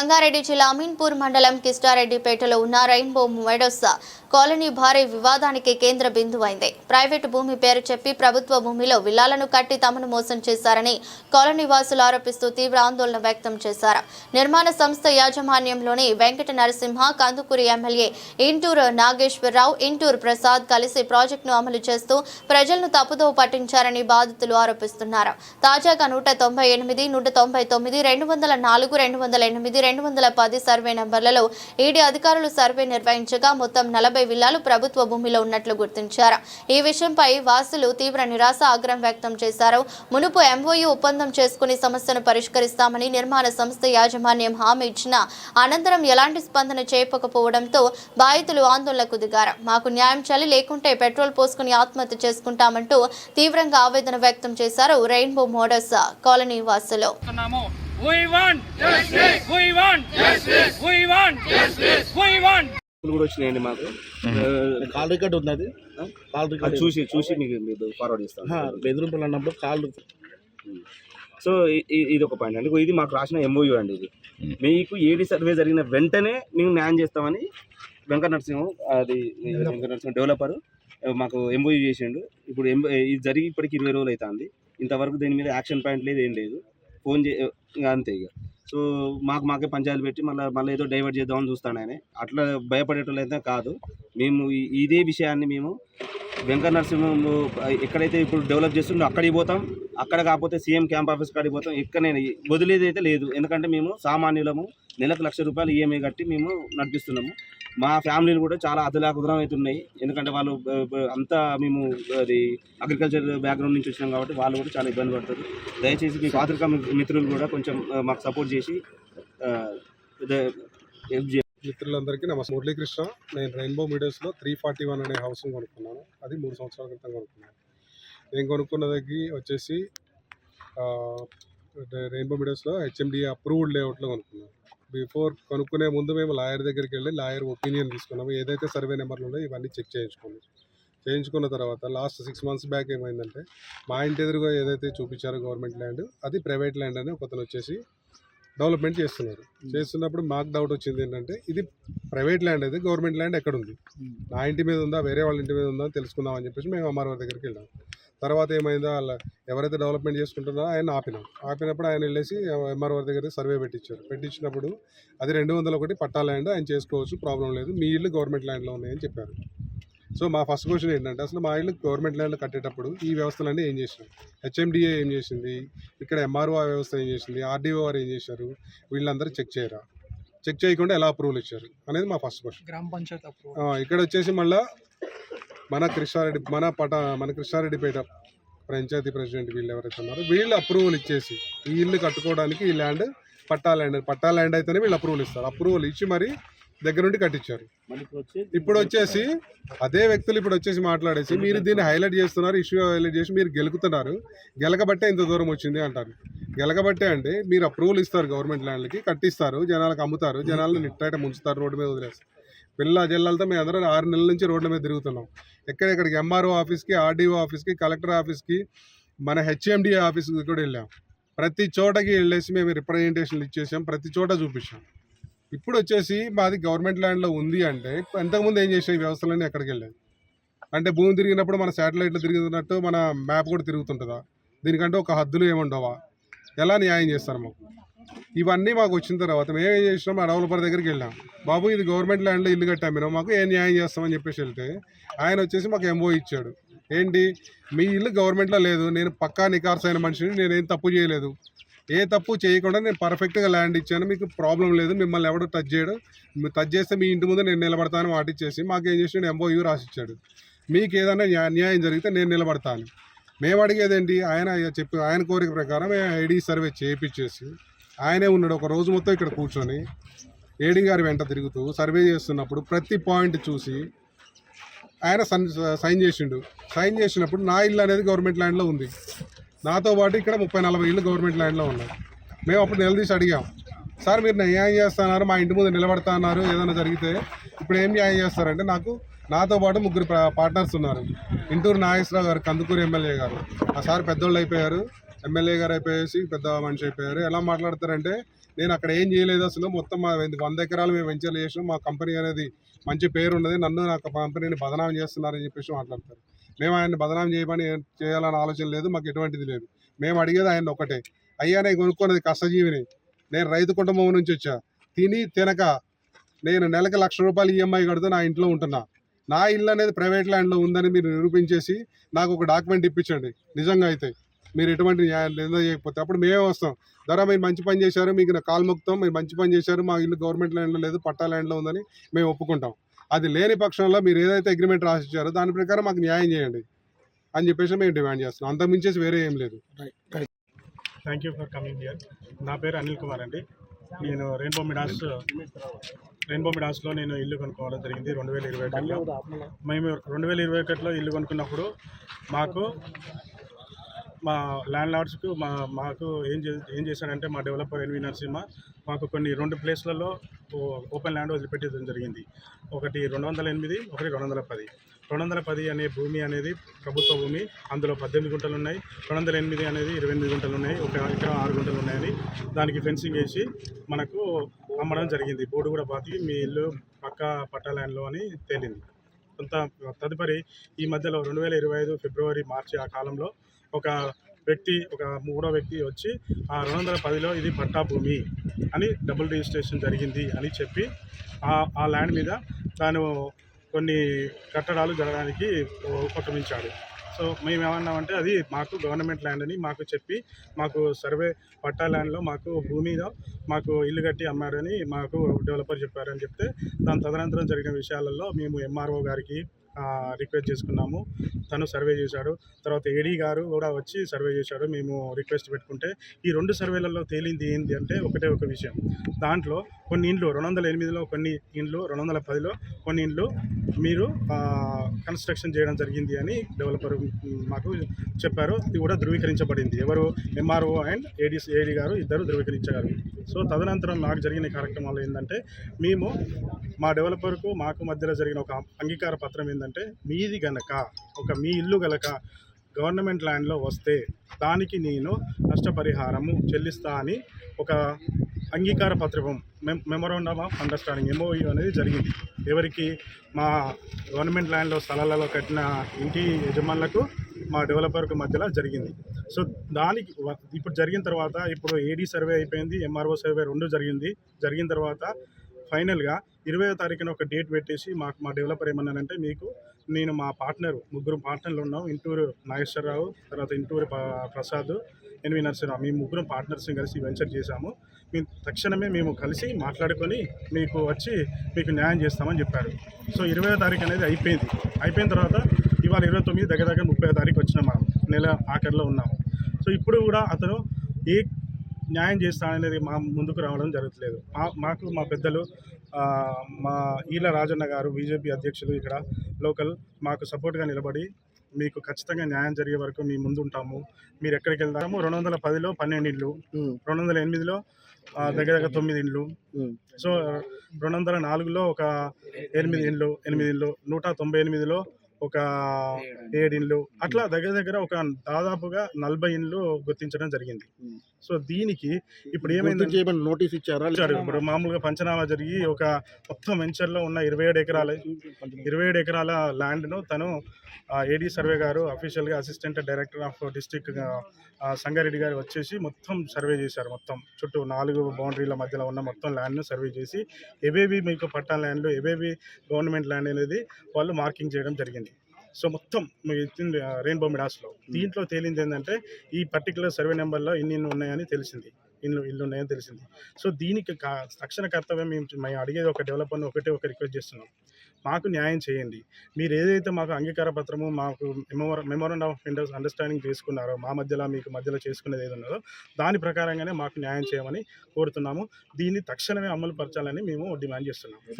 సంగారెడ్డి జిల్లా అమీన్పూర్ మండలం కిష్టారెడ్డిపేటలో ఉన్న రెయిన్బో మెడోస్ కాలనీ భారీ వివాదానికి కేంద్ర బిందువైంది. ప్రైవేటు భూమి పేరు చెప్పి ప్రభుత్వ భూమిలో విల్లాలను కట్టి తమను మోసం చేశారని కాలనీ వాసులు ఆరోపిస్తూ తీవ్ర ఆందోళన వ్యక్తం చేశారు. నిర్మాణ సంస్థ యాజమాన్యంలోని వెంకట నరసింహ కందుకూరి ఎమ్మెల్యే ఇంటూరు నాగేశ్వరరావు ఇంటూరు ప్రసాద్ కలిసి ప్రాజెక్టును అమలు చేస్తూ ప్రజలను తప్పుదోవ పట్టించారని బాధితులు ఆరోపిస్తున్నారు. తాజాగా నూట తొంభై ఎనిమిది నూట తొంభై తొమ్మిది రెండు వందల నాలుగు రెండు వందల ఎనిమిది రెండు వందల పది సర్వే నంబర్లలో ఈడీ అధికారులు సర్వే నిర్వహించగా మొత్తం నలభై విల్లాలు ప్రభుత్వ భూమిలో ఉన్నట్లు గుర్తించారు. ఈ విషయంపై వాసులు తీవ్ర నిరాశ ఆగ్రహం వ్యక్తం చేశారు. మునుపు ఎంఓయూ ఒప్పందం చేసుకుని సమస్యను పరిష్కరిస్తామని నిర్మాణ సంస్థ యాజమాన్యం హామీ ఇచ్చిన అనంతరం ఎలాంటి స్పందన చేయకపోవడంతో బాధితులు ఆందోళనకు దిగారు. మాకు న్యాయం చేయాలి లేకుంటే పెట్రోల్ పోసుకుని ఆత్మహత్య చేసుకుంటామంటూ తీవ్రంగా ఆవేదన వ్యక్తం చేశారు రెయిన్బో మోడర్స్ కాలనీ వాసులు. we want we want we want we want ఫోన్లు కూడా వచ్చినాయండి మాకు. కాల్ రికార్డ్ ఉంది అది? కాల్ రికార్డ్ చూసి చూసి మీకు ఫార్వర్డ్ ఇస్తాను. బెదిరింపులు అన్నప్పుడు కాల్ సో ఇది ఒక పాయింట్. అండి ఇది మాకు రాసిన ఎంఓయూ అండి ఇది. మీకు ఏడి సర్వే జరిగిన వెంటనే మేము న్యాయం చేస్తామని వెంకట నరసింహం అది వెంకట నరసింహం డెవలపర్ మాకు ఎంఓయూ చేసిండు. ఇప్పుడు ఎంబ ఇది జరిగి ఇప్పటికి ఇరవై రోజులు అవుతుంది. ఇంతవరకు దీని మీద యాక్షన్ పాయింట్ లేదు ఏం లేదు. ఫోన్ చే ఇంకా అంతే ఇక. సో మాకు మాకే పంచాయతీలు పెట్టి మళ్ళీ మళ్ళీ ఏదో డైవర్ట్ చేద్దామని చూస్తాడు ఆయన. అట్లా భయపడేటోళ్ళు అయితే కాదు. మేము ఇదే విషయాన్ని మేము వెంకట నరసింహం ఎక్కడైతే ఇప్పుడు డెవలప్ చేస్తుండో అక్కడికి పోతాం. అక్కడ కాకపోతే సీఎం క్యాంప్ ఆఫీస్ కాడికి పోతాం. ఇక్కడ వదిలేదైతే వదిలేది అయితే లేదు. ఎందుకంటే మేము సామాన్యులము. నెలకు లక్ష రూపాయలు ఈఎంఐ కట్టి మేము నడిపిస్తున్నాము. మా ఫ్యామిలీలు కూడా చాలా అదలాకుదరం అవుతున్నాయి ఎందుకంటే వాళ్ళు అంతా మేము అది అగ్రికల్చర్ బ్యాక్గ్రౌండ్ నుంచి వచ్చినాం కాబట్టి వాళ్ళు కూడా చాలా ఇబ్బంది పడుతుంది దయచేసి మీ పాత్రికా మిత్రులు కూడా కొంచెం మాకు సపోర్ట్ చేసి హెల్ప్ చేయాలి మిత్రులందరికీ నమస్తే మురళీకృష్ణ నేను రెయిన్బో మీడియాస్లో త్రీ ఫార్టీ వన్ అనే హౌస్ కొనుక్కున్నాను. అది మూడు సంవత్సరాల క్రితం కొనుక్కున్నాను. నేను కొనుక్కున్నది వచ్చేసి రెయిన్బో మీడియాస్లో హెచ్ఎండి అప్రూవ్డ్ లేఅవుట్లో కొనుక్కున్నాను. బిఫోర్ కొనుక్కునే ముందు మేము లాయర్ దగ్గరికి వెళ్ళి లాయర్ ఒపీనియన్ తీసుకున్నాము. ఏదైతే సర్వే నెంబర్లు ఉన్నాయో ఇవన్నీ చెక్ చేయించుకున్నాం. చేయించుకున్న తర్వాత లాస్ట్ సిక్స్ మంత్స్ బ్యాక్ ఏమైందంటే మా ఇంటి ఎదురుగా ఏదైతే చూపించారో గవర్నమెంట్ ల్యాండ్ అది ప్రైవేట్ ల్యాండ్ అని ఒకతను వచ్చేసి డెవలప్మెంట్ చేస్తున్నారు. చేస్తున్నప్పుడు మాకు డౌట్ వచ్చింది ఏంటంటే ఇది ప్రైవేట్ ల్యాండ్ అయితే గవర్నమెంట్ ల్యాండ్ ఎక్కడ ఉంది నా ఇంటి మీద ఉందా వేరే వాళ్ళ ఇంటి మీద ఉందా తెలుసుకుందాం అని చెప్పేసి మేము ఎంఆర్ఓ దగ్గరికి వెళ్ళాం. తర్వాత ఏమైందో వాళ్ళ ఎవరైతే డెవలప్మెంట్ చేసుకుంటున్నారో ఆయన ఆపినాం. ఆపినప్పుడు ఆయన వెళ్ళేసి ఎంఆర్ఓ దగ్గర సర్వే పెట్టించారు. పెట్టించినప్పుడు అది రెండు వందల ఒకటి పట్టా ల్యాండ్ ఆయన చేసుకోవచ్చు ప్రాబ్లం లేదు. మీ ఇల్లు గవర్నమెంట్ ల్యాండ్లో ఉన్నాయని చెప్పారు. సో మా ఫస్ట్ క్వశ్చన్ ఏంటంటే అసలు మా ఇల్లు గవర్నమెంట్ ల్యాండ్లో కట్టేటప్పుడు ఈ వ్యవస్థలన్నీ ఏం చేసినాం హెచ్ఎండిఏ ఏం చేసింది? ఇక్కడ ఎంఆర్ఓ వ్యవస్థ ఏం చేసింది? ఆర్డీఓ వారు ఏం చేశారు? వీళ్ళందరూ చెక్ చేయరా? చెక్ చేయకుండా ఎలా అప్రూవల్ ఇచ్చారు? అనేది మా ఫస్ట్ క్వశ్చన్. గ్రామ పంచాయత్ ఇక్కడ వచ్చేసి మళ్ళా మన కృష్ణారెడ్డి మన పట మన కృష్ణారెడ్డిపేట పంచాయతీ ప్రెసిడెంట్ వీళ్ళు ఎవరైతే ఉన్నారో వీళ్ళు అప్రూవల్ ఇచ్చేసి ఈ ఇల్లు కట్టుకోవడానికి ఈ land patta land patta land అయితేనే వీళ్ళు అప్రూవల్ ఇస్తారు. అప్రూవల్ ఇచ్చి మరి దగ్గర నుండి కట్టించారు. ఇప్పుడు వచ్చేసి అదే వ్యక్తులు ఇప్పుడు వచ్చేసి మాట్లాడేసి మీరు దీన్ని హైలైట్ చేస్తున్నారు ఇష్యూ హైలైట్ చేసి మీరు గెలుకుతున్నారు. గెలకబట్టే ఇంత దూరం వచ్చింది అంటారు. గెలకబట్టే అంటే మీరు అప్రూవల్ ఇస్తారు గవర్నమెంట్ ల్యాండ్లకి కట్టిస్తారు జనాలకు అమ్ముతారు జనాలను నిట్టేట ముంచుతారు రోడ్డు మీద వదిలేస్తారు పిల్ల జిల్లాలతో మేము అందరం ఆరు నెలల నుంచి రోడ్ల మీద తిరుగుతున్నాం. ఎక్కడెక్కడికి ఎంఆర్ఓ ఆఫీస్కి ఆర్డీఓ ఆఫీస్కి కలెక్టర్ ఆఫీస్కి మన హెచ్ఎండిఏ ఆఫీస్కి కూడా వెళ్ళాం. ప్రతి చోటకి వెళ్ళేసి మేము రిప్రజెంటేషన్లు ఇచ్చేసాం ప్రతి చోట చూపించాం. ఇప్పుడు వచ్చేసి మాది గవర్నమెంట్ ల్యాండ్లో ఉంది అంటే ఇంతకుముందు ఏం చేసే వ్యవస్థలన్నీ ఎక్కడికి వెళ్ళేది అంటే భూమి తిరిగినప్పుడు మన శాటిలైట్లు తిరుగుతున్నట్టు మన మ్యాప్ కూడా తిరుగుతుంటుందా? దీనికంటే ఒక హద్దులు ఏముండవా? ఎలా న్యాయం చేస్తారు మాకు? ఇవన్నీ మాకు వచ్చిన తర్వాత మేము ఏం చేసినాం? ఆ డెవలపర్ దగ్గరికి వెళ్ళాం. బాబు ఇది గవర్నమెంట్ ల్యాండ్లో ఇల్లు కట్టాం మీరు మాకు ఏ న్యాయం చేస్తామని చెప్పేసి వెళ్తే ఆయన వచ్చేసి మాకు ఎంఓ ఇచ్చాడు. ఏంటి? మీ ఇల్లు గవర్నమెంట్లో లేదు నేను పక్కా నికార్స్ అయిన మనిషిని నేనేం తప్పు చేయలేదు. ఏ తప్పు చేయకుండా నేను పర్ఫెక్ట్గా ల్యాండ్ ఇచ్చాను మీకు ప్రాబ్లం లేదు మిమ్మల్ని ఎవడు టచ్ చేయడు. టచ్ చేస్తే మీ ఇంటి ముందు నేను నిలబడతాను వాటిచ్చేసి మాకు ఏం చేసి ఎంఓయూ రాసిచ్చాడు. మీకు ఏదైనా న్యాయం జరిగితే నేను నిలబడతాను. మేము అడిగేదేంటి ఆయన చెప్పి ఆయన కోరిక ప్రకారం ఐడి సర్వే చేయించేసి ఆయనే ఉన్నాడు. ఒక రోజు మొత్తం ఇక్కడ కూర్చొని ఏడి గారి వెంట తిరుగుతూ సర్వే చేస్తున్నప్పుడు ప్రతి పాయింట్ చూసి ఆయన సన్ సైన్ చేసిండు. సైన్ చేసినప్పుడు నా ఇల్లు అనేది గవర్నమెంట్ ల్యాండ్లో ఉంది. నాతో పాటు ఇక్కడ ముప్పై నలభై ఇల్లు గవర్నమెంట్ ల్యాండ్లో ఉన్నాయి. మేము అప్పుడు నిలదీసి అడిగాం. సార్ మీరు న్యాయం చేస్తున్నారు మా ఇంటి ముందు నిలబడతా అన్నారు ఏదైనా జరిగితే ఇప్పుడు ఏం న్యాయం చేస్తారంటే నాకు నాతో పాటు ముగ్గురు పార్ట్నర్స్ ఉన్నారు. ఇంటూరు నాగేశ్వరరావు గారు కందుకూరు ఎమ్మెల్యే గారు. ఆ సార్ పెద్దోళ్ళు అయిపోయారు. ఎమ్మెల్యే గారు అయిపోయేసి పెద్ద మనిషి అయిపోయారు. ఎలా మాట్లాడతారంటే నేను అక్కడ ఏం చేయలేదు అసలు. మొత్తం మా వంద ఎకరాలు మేము వెంచర్లు చేసినాం. మా కంపెనీ అనేది మంచి పేరు ఉన్నది. నన్ను నా కంపెనీని బదనాం చేస్తున్నారని చెప్పేసి మాట్లాడతారు. మేము ఆయన్ని బదనాం చేయమని ఏం చేయాలని ఆలోచన లేదు. మాకు ఎటువంటిది లేదు. మేము అడిగేది ఆయన ఒకటే. అయ్యా నేను కొనుక్కున్నది కష్టజీవిని. నేను రైతు కుటుంబం నుంచి వచ్చా. తిని తినక నేను నెలకు లక్ష రూపాయలు ఈఎంఐ కడుతూ నా ఇంట్లో ఉంటున్నా. నా ఇల్లు అనేది ప్రైవేట్ ల్యాండ్లో ఉందని మీరు నిరూపించేసి నాకు ఒక డాక్యుమెంట్ ఇప్పించండి. నిజంగా అయితే. మీరు ఎటువంటి న్యాయం నింద చేయకపోతే అప్పుడు మేమే వస్తాం. ధర మీరు మంచి పని చేశారు మీకు నా కాలు మొక్కుతాం మీరు మంచి పని చేశారు మా ఇల్లు గవర్నమెంట్ ల్యాండ్లో లేదు పట్టా ల్యాండ్లో ఉందని మేము ఒప్పుకుంటాం. అది లేని పక్షంలో మీరు ఏదైతే అగ్రిమెంట్ రాసిచ్చారో దాని ప్రకారం మాకు న్యాయం చేయండి అని చెప్పేసి మేము డిమాండ్ చేస్తున్నాం. అంతకు మించేసి వేరే ఏం లేదు. Thank you for coming here నా పేరు అనిల్ కుమార్ అండి. నేను రెయిన్బో మిడాస్ రెయిన్బో మిడాస్లో నేను ఇల్లు కొనుక్కోవడం జరిగింది రెండు వేల ఇరవై ఒకటిలో. మేము రెండు వేల ఇరవై ఒకటిలో ఇల్లు కొనుక్కున్నప్పుడు మాకు మా ల్యాండ్ లార్డ్స్కు మా మాకు ఏం చే ఏం చేశాడంటే మా డెవలపర్ ఎన్వి నరసింహ మాకు కొన్ని రెండు ప్లేస్లలో ఓ- ఓపెన్ ల్యాండ్ వదిలిపెట్టడం జరిగింది. ఒకటి రెండు వందల ఎనిమిది ఒకటి రెండు వందల పది. రెండు వందల పది అనే భూమి అనేది ప్రభుత్వ భూమి అందులో పద్దెనిమిది గుంటలు ఉన్నాయి. రెండు వందల ఎనిమిది అనేది ఇరవై ఎనిమిది గుంటలు ఉన్నాయి. ఒక ఎకరం ఆరు గుంటలు ఉన్నాయని దానికి ఫెన్సింగ్ వేసి మనకు అమ్మడం జరిగింది. బోర్డు కూడా పాతి మీ ఇల్లు పక్క పట్టా ల్యాండ్లో అని తేలింది. కొంత తదుపరి ఈ మధ్యలో రెండు వేల ఇరవై ఐదు ఫిబ్రవరి మార్చి ఆ కాలంలో ఒక వ్యక్తి ఒక మూడో వ్యక్తి వచ్చి ఆ రెండు వందల పదిలో ఇది పట్టా భూమి అని డబుల్ రిజిస్ట్రేషన్ జరిగింది అని చెప్పి ఆ ఆ ల్యాండ్ మీద తాను కొన్ని కట్టడాలు జరగడానికి ఉపక్రమించాడు. సో మేము ఏమన్నామంటే అది మాకు గవర్నమెంట్ ల్యాండ్ అని మాకు చెప్పి మాకు సర్వే పట్టా ల్యాండ్లో మాకు భూమిలో మాకు ఇల్లు కట్టి అమ్మారని మాకు డెవలపర్ చెప్పారని చెప్తే దాని తదనంతరం జరిగిన విషయాలలో మేము ఎంఆర్ఓ గారికి రిక్వెస్ట్ చేసుకున్నాము. తను సర్వే చేశాడు. తర్వాత ఏడీ గారు కూడా వచ్చి సర్వే చేశాడు. మేము రిక్వెస్ట్ పెట్టుకుంటే ఈ రెండు సర్వేలలో తేలింది ఏంటి అంటే ఒకటే ఒక విషయం. దాంట్లో కొన్ని ఇండ్లు రెండు వందల ఎనిమిదిలో కొన్ని ఇండ్లు రెండు వందల పదిలో కొన్ని ఇండ్లు మీరు కన్స్ట్రక్షన్ చేయడం జరిగింది అని డెవలపర్ మాకు చెప్పారు. ఇది కూడా ధృవీకరించబడింది. ఎవరు? ఎంఆర్ఓ అండ్ ఏడీ ఏడీ గారు ఇద్దరు ధృవీకరించగలరు సో తదనంతరం నాకు జరిగిన కార్యక్రమాలు ఏంటంటే మేము మా డెవలపర్కు మాకు మధ్యలో జరిగిన ఒక అంగీకార పత్రం ఏంటంటే మీది గనక ఒక మీ ఇల్లు గనక గవర్నమెంట్ ల్యాండ్లో వస్తే దానికి నేను నష్టపరిహారము చెల్లిస్తా అని ఒక అంగీకార పత్రం mem memorandum of understanding M O U అనేది జరిగింది. ఎవరికి మా గవర్నమెంట్ ల్యాండ్లో స్థలాలలో కట్టిన ఇంటి యజమానులకు మా డెవలపర్కు మధ్యలో జరిగింది. సో దానికి ఇప్పుడు జరిగిన తర్వాత ఇప్పుడు ఏడీ సర్వే అయిపోయింది ఎంఆర్ఓ సర్వే రెండు జరిగింది. జరిగిన తర్వాత ఫైనల్గా ఇరవయో తారీఖున ఒక డేట్ పెట్టేసి మాకు మా డెవలపర్ ఏమన్నానంటే మీకు నేను మా పార్ట్నర్ ముగ్గురు పార్ట్నర్లు ఉన్నాం. ఇంటూరు నాగేశ్వరరావు తర్వాత ఇంటూరు ప్రసాద్ ఎన్వి నరసింహరావు. మేము ముగ్గురు పార్ట్నర్స్ని కలిసి వెంచర్ చేశాము. మేము తక్షణమే మేము కలిసి మాట్లాడుకొని మీకు వచ్చి మీకు న్యాయం చేస్తామని చెప్పారు. సో ఇరవై తారీఖు అనేది అయిపోయింది. అయిపోయిన తర్వాత ఇవాళ ఇరవై తొమ్మిది దగ్గర దగ్గర ముప్పై తారీఖు వచ్చినాం మనం నెల ఆఖరిలో ఉన్నాము. సో ఇప్పుడు కూడా అతను ఏ న్యాయం చేస్తాననేది మా ముందుకు రావడం జరగట్లేదు మా మాకు మా పెద్దలు మా ఈల రాజన్న గారు బీజేపీ అధ్యక్షులు ఇక్కడ లోకల్ మాకు సపోర్ట్గా నిలబడి మీకు ఖచ్చితంగా న్యాయం జరిగే వరకు మీ ముందు ఉంటాము మీరు ఎక్కడికి వెళ్తాము? రెండు వందల పదిలో పన్నెండు ఇండ్లు రెండు వందల ఎనిమిదిలో దగ్గర దగ్గర తొమ్మిది ఇండ్లు. సో రెండు వందల నాలుగులో ఒక ఎనిమిది ఇండ్లు ఎనిమిది ఇండ్లు నూట తొంభై ఎనిమిదిలో ఒక ఏడు ఇండ్లు. అట్లా దగ్గర దగ్గర ఒక దాదాపుగా నలభై ఇండ్లు గుర్తించడం జరిగింది. సో దీనికి ఇప్పుడు ఏమైంది నోటీస్ ఇచ్చారా? ఇచ్చారు. ఇప్పుడు మామూలుగా పంచనామా జరిగి ఒక మొత్తం వెంచర్లో ఉన్న ఇరవై ఏడు ఎకరాల ఇరవై ఏడు ఎకరాల ల్యాండ్ను తను ఏడీ సర్వే గారు అఫీషియల్గా assistant director of district Sangareddy గారు వచ్చేసి మొత్తం సర్వే చేశారు మొత్తం. చుట్టూ నాలుగు బౌండరీల మధ్యలో ఉన్న మొత్తం ల్యాండ్ను సర్వే చేసి ఏవేవి మీకు పట్టా ల్యాండ్లు ఏవేవి గవర్నమెంట్ ల్యాండ్ అనేది వాళ్ళు మార్కింగ్ చేయడం జరిగింది. సో మొత్తం రెయిన్బో మిడాస్లో దీంట్లో తేలింది ఏంటంటే ఈ పర్టికులర్ సర్వే నెంబర్లో ఇన్ని ఇన్ని ఉన్నాయని తెలిసింది. ఇల్లు ఇల్లు ఉన్నాయని తెలిసింది. సో దీనికి కా- తక్షణ కర్తవ్యం మేము మేము అడిగేది ఒక డెవలపర్ని ఒకటే ఒక రిక్వెస్ట్ చేస్తున్నాం. మాకు న్యాయం చేయండి. మీరు ఏదైతే మాకు అంగీకార పత్రము మాకు మెమోర మెమోరండం ఆఫ్ ఇండస్ అండర్స్టాండింగ్ చేసుకున్నారో మా మధ్యలో మీకు మధ్యలో చేసుకునేది ఏది ఉన్నదో దాని ప్రకారంగానే మాకు న్యాయం చేయమని కోరుతున్నాము. దీన్ని తక్షణమే అమలు పరచాలని మేము డిమాండ్ చేస్తున్నాము